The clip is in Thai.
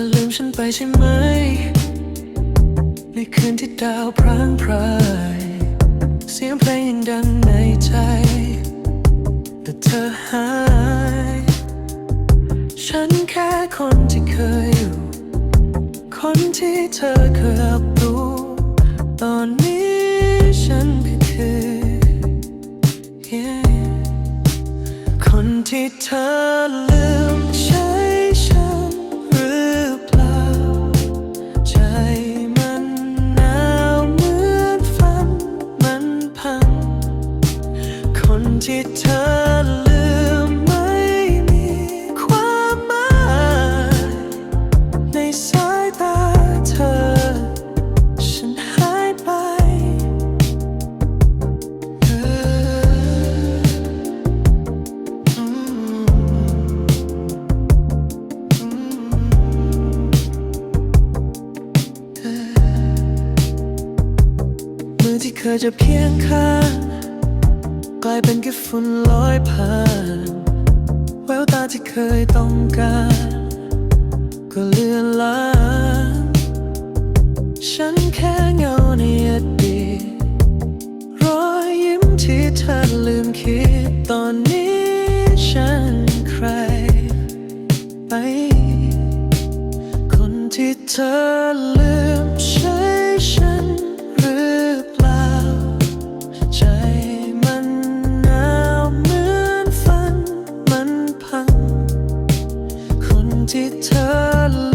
อลืมฉันไปใช่ไหม ในคืนที่ดาวพร่างพราย เสียงเพลงยังดังในใจ แต่เธอหาย ฉันแค่คนที่เคยอยู่ คนที่เธอเคยรับรู้ตอนนี้ฉันก็คือ yeah คนที่เธอ ที่เธอลืมไม่มีความหมายในสายตาเธอ ฉันหายไปเอออืมอืมเออมือที่เคยจะเพียงข้างายเป็นแค่ฝุ่นลอยผ่านแววตาที่เคยต้องการ ก็เลือนลางฉันแค่เงาในอดีตรอยยิ้มที่เธอลืมคิดตอนนี้ฉันใครไป คนที่เธอ ที่เธอ